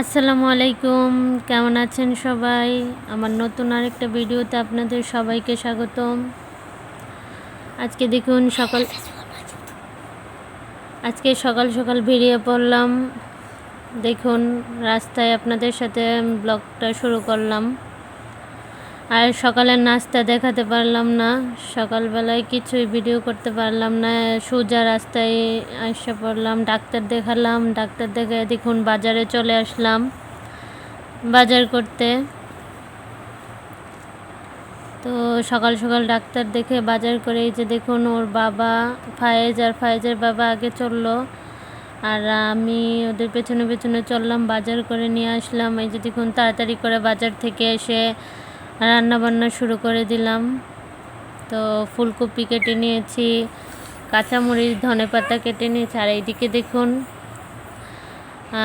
আসসালামু আলাইকুম। কেমন আছেন সবাই? আমার নতুন আরেকটা ভিডিওতে আপনাদের সবাইকে স্বাগতম। আজকে দেখুন সকাল আজকে সকাল সকাল বেরিয়ে পড়লাম। দেখুন, রাস্তায় আপনাদের সাথে ব্লগটা শুরু করলাম। আর সকালের নাস্তা দেখাতে পারলাম না। সকালবেলায় কিছুই ভিডিও করতে পারলাম না। সোজা রাস্তায় আসে পড়লাম, ডাক্তার দেখালাম, ডাক্তার দেখে দেখুন বাজারে চলে আসলাম। বাজার করতে। তো সকাল সকাল ডাক্তার দেখে বাজার করে এই যে দেখুন ওর বাবা, ফায়েজ আর ফায়েজের বাবা আগে চলল। আর আমি ওদের পেছনে পেছনে চললাম, বাজার করে নিয়ে আসলাম। এই যে দেখুন তাড়াতাড়ি করে বাজার থেকে এসে রান্না বান্না শুরু করে দিলাম। তো ফুলকপি কেটে নিয়েছি, কাঁচামরিচ ধনে পাতা কেটে নিয়েছি, আর এইদিকে দেখুন,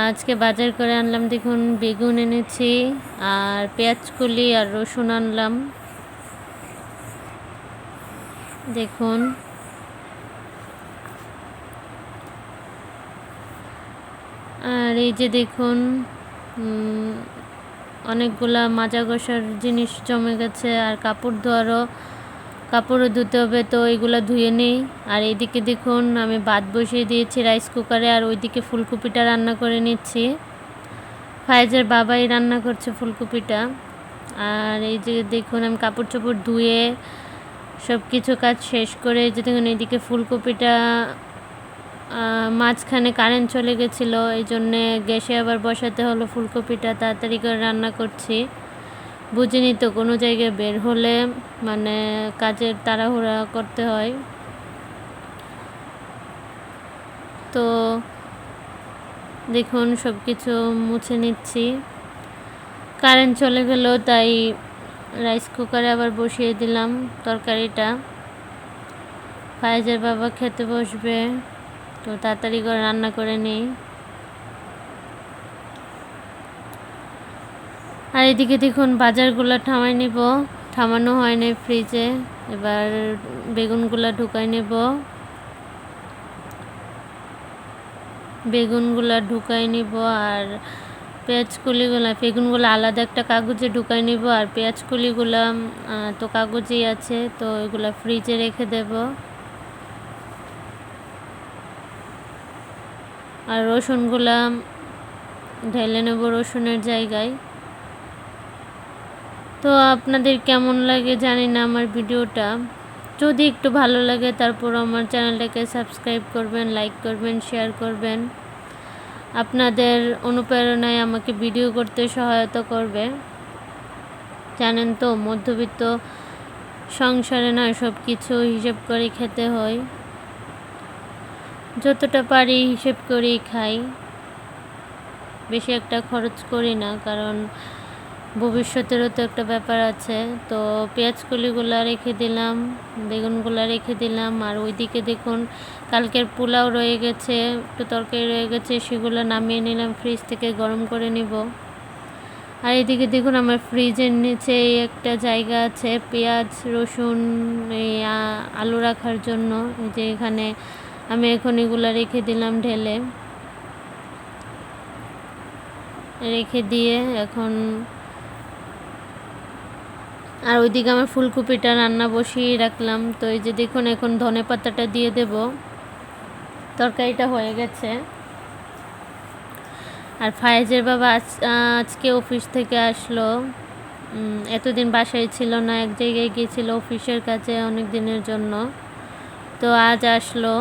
আজকে বাজার করে আনলাম দেখুন, বেগুন এনেছি, আর পেঁয়াজ কলি আর রসুন আনলাম। দেখুন, আর এই যে দেখুন অনেকগুলা মাজা ঘষার জিনিস জমে গেছে, আর কাপড় ধোয়ারও, কাপড়ও ধুতে হবে, তো এগুলো ধুয়ে নিই। আর এইদিকে দেখুন, আমি ভাত বসিয়ে দিয়েছি রাইস কুকারে আর ওইদিকে ফুলকপিটা রান্না করে নিচ্ছি। ফাইজের বাবাই রান্না করছে ফুলকপিটা। আর এই যে দেখুন, আমি কাপড় চোপড় ধুয়ে সব কিছু কাজ শেষ করে যে দেখুন, এইদিকে ফুলকপিটা মাঝখানে কারেন্ট চলে গেছিল, এই জন্যে গ্যাসে আবার বসাতে হলো ফুলকপিটা, তাড়াতাড়ি করে রান্না করছি। বুঝিনি তো কোনো জায়গায় বের হলে মানে কাজের তাড়াহুড়া করতে হয়। তো দেখুন সব কিছু মুছে নিচ্ছি। কারেন্ট চলে গেল, তাই রাইস কুকারে আবার বসিয়ে দিলাম তরকারিটা। ফায়েজের বাবা খেতে বসবে। তো তাড়াতাড়ি করে রান্না করে নিই। আর এদিকে দেখুন বাজারগুলো থামাই নিব। থামানো হয়নি ফ্রিজে এবার বেগুনগুলো ঢুকাই নেব। বেগুনগুলো ঢুকাই নিব আর পেঁয়াজ কুলিগুলো বেগুনগুলো আলাদা একটা কাগজে ঢুকাই নিব আর পেঁয়াজ কুলিগুলো তো কাগজেই আছে, তো এগুলো ফ্রিজে রেখে দেবো। আর রসুনগুলা ঢেলে নেব রসুনের জায়গায়। তো আপনাদের কেমন লাগে জানি না আমার ভিডিওটা। যদি একটু ভালো লাগে তারপর আমার চ্যানেলটাকে সাবস্ক্রাইব করবেন, লাইক করবেন, শেয়ার করবেন। আপনাদের অনুপ্রেরণায় আমাকে ভিডিও করতে সহায়তা করবে। জানেন তো, মধ্যবিত্ত সংসারে না সব কিছু হিসেব করে খেতে হয়। যতটা পারি হিসেব করেই খাই। বেশি একটা খরচ করি না, কারণ ভবিষ্যতেরও তো একটা ব্যাপার আছে। তো পেঁয়াজ কলিগুলো রেখে দিলাম, বেগুনগুলো রেখে দিলাম, আর ওইদিকে দেখুন কালকের পোলাও রয়ে গেছে, একটু তরকারি রয়ে গেছে, সেগুলো নামিয়ে নিলাম ফ্রিজ থেকে গরম করে নিব। আর এদিকে দেখুন আমার ফ্রিজের নিচে একটা জায়গা আছে, পেঁয়াজ, রসুন আলু রাখার জন্য, এই যে এখানে আমি এখন এগুলো রেখে দিলাম ঢেলে। রেখে দিয়ে এখন আর ওইদিকে আমার ফুলকপিটা রান্না বসিয়ে রাখলাম। তো এই যে দেখুন, এখন ধনে পাতাটা দিয়ে দেব। তরকারিটা হয়ে গেছে। আর ফায়েজের বাবা আজ, আজকে অফিস থেকে আসলো। এতদিন বাসায় ছিল না, এক জায়গায় গিয়েছিল অফিসের কাছে অনেক দিনের জন্য। তো আজ আসলো।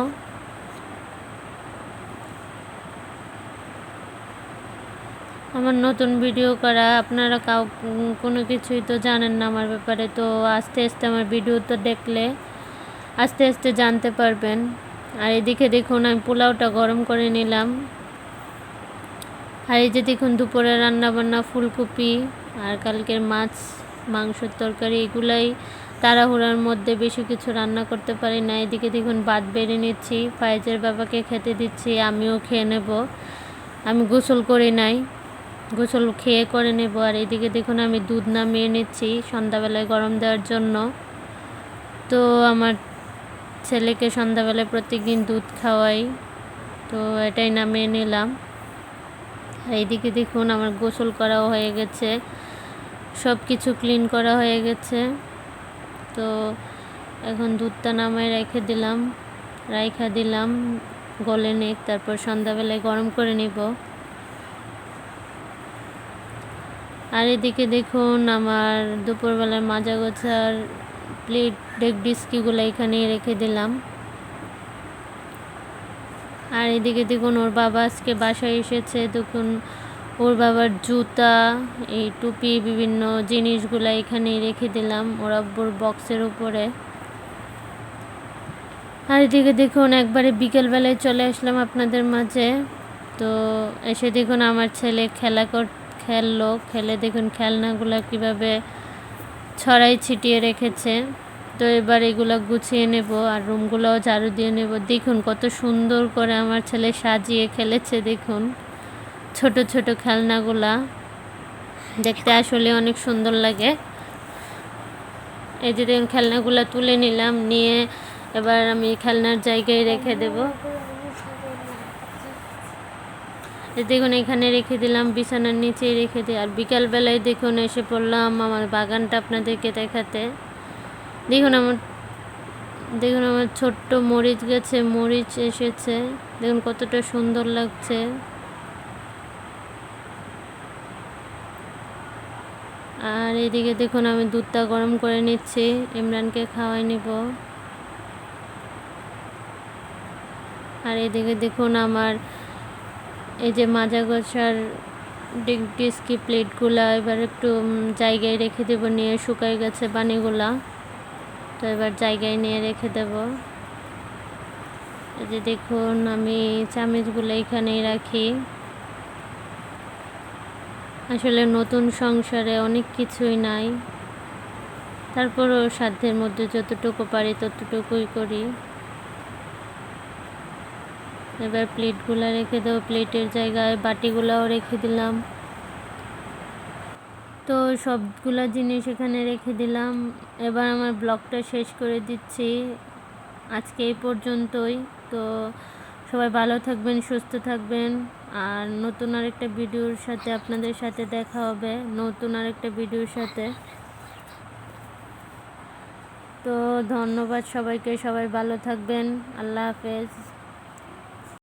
আমার নতুন ভিডিও করা, আপনারা কাউ, কোনো কিছুই তো জানেন না আমার ব্যাপারে, তো আস্তে আস্তে আমার ভিডিও তো দেখলে আস্তে আস্তে জানতে পারবেন। আর এদিকে দেখুন, আমি পোলাওটা গরম করে নিলাম। আর এই যে দেখুন, দুপুরে রান্নাবান্না, ফুলকপি আর কালকের মাছ, মাংসের তরকারি, এগুলাই তাড়াহুড়ার মধ্যে বেশি কিছু রান্না করতে পারি না। এদিকে দেখুন বাদ বেড়ে নিচ্ছি ফাইজের বাবাকে খেতে দিচ্ছি, আমিও খেয়ে নেব। আমি গোসল করি নাই। গোসল খেয়ে করে নেব। আর এদিকে দেখুন আমি দুধ নামিয়ে নিচ্ছি সন্ধ্যাবেলায় গরম দেওয়ার জন্য। তো আমার ছেলেকে সন্ধ্যাবেলায় প্রত্যেক দিন দুধ খাওয়াই। তো এটাই নামিয়ে নিলাম। আর এইদিকে দেখুন আমার গোসল করাও হয়ে গেছে। সব কিছু ক্লিন করা হয়ে গেছে। তো এখন দুধটা নামায় রেখে দিলাম। রাইখা দিলাম গলে নেক, তারপর সন্ধ্যাবেলায় গরম করে নিব। আর এদিকে দেখুন আমার দুপুরবেলার মাজা গোছার প্লেট ডেক ডিস্কিগুলো এখানেই রেখে দিলাম। আর এদিকে দেখুন ওর বাবা আজকে বাসায় এসেছে। দেখুন ওর বাবার জুতা, এই টুপি, বিভিন্ন জিনিসগুলো এখানেই রেখে দিলাম ওর আব্বুর বক্সের উপরে। আর এদিকে দেখুন একবারে বিকেলবেলায় চলে আসলাম আপনাদের মাঝে। তো এসে দেখুন আমার ছেলে খেলা কর খেললো খেলে দেখুন খেলনাগুলো কীভাবে ছড়াই ছিটিয়ে রেখেছে। তো এবার এগুলো গুছিয়ে নেব আর রুমগুলোও ঝাড়ু দিয়ে নেব। দেখুন কত সুন্দর করে আমার ছেলে সাজিয়ে খেলেছে, দেখুন। ছোট ছোট খেলনাগুলা দেখতে আসলে অনেক সুন্দর লাগে। এই যে দেখুন খেলনাগুলো তুলে নিলাম, নিয়ে এবার আমি খেলনার জায়গায় রেখে দেব এই দেখুন, এখানে রেখে দিলাম, বিছানার নিচেই রেখে দিই আর বিকালবেলায় দেখুন, এসে পড়লাম আমার বাগানটা আপনাদেরকে দেখাতে। দেখুন আমার দেখুন আমার ছোট্ট মরিচ গেছে মরিচ এসেছে। দেখুন কতটা সুন্দর লাগছে। আর এদিকে দেখুন, আমি দুধটা গরম করে নিচ্ছি, ইমরানকে খাওয়াই নিব। আর এদিকে দেখুন, আমার এই যে মাজা গোছার ডিস্কি প্লেটগুলা এবার একটু জায়গায় রেখে দেবো, নিয়ে শুকাই গেছে পানিগুলা। তো এবার জায়গায় নিয়ে রেখে দেব। এই যে দেখুন, আমি চামচগুলো এখানেই রাখি। আসলে নতুন সংসারে অনেক কিছুই নাই। তারপরও সাধ্যের মধ্যে যতটুকু পারি ততটুকুই করি। এবার প্লেটগুলো রেখে দেবো, প্লেটের জায়গায় বাটিগুলোও রেখে দিলাম। তো সবগুলো জিনিস এখানে রেখে দিলাম। এবার আমার ব্লগটা শেষ করে দিচ্ছি। আজকে এই পর্যন্তই। তো সবাই ভালো থাকবেন, সুস্থ থাকবেন। আর নতুন আরেকটা ভিডিওর সাথে আপনাদের সাথে দেখা হবে, নতুন আরেকটা ভিডিওর সাথে। তো ধন্যবাদ সবাইকে, সবাই ভালো থাকবেন। আল্লাহ হাফেজ।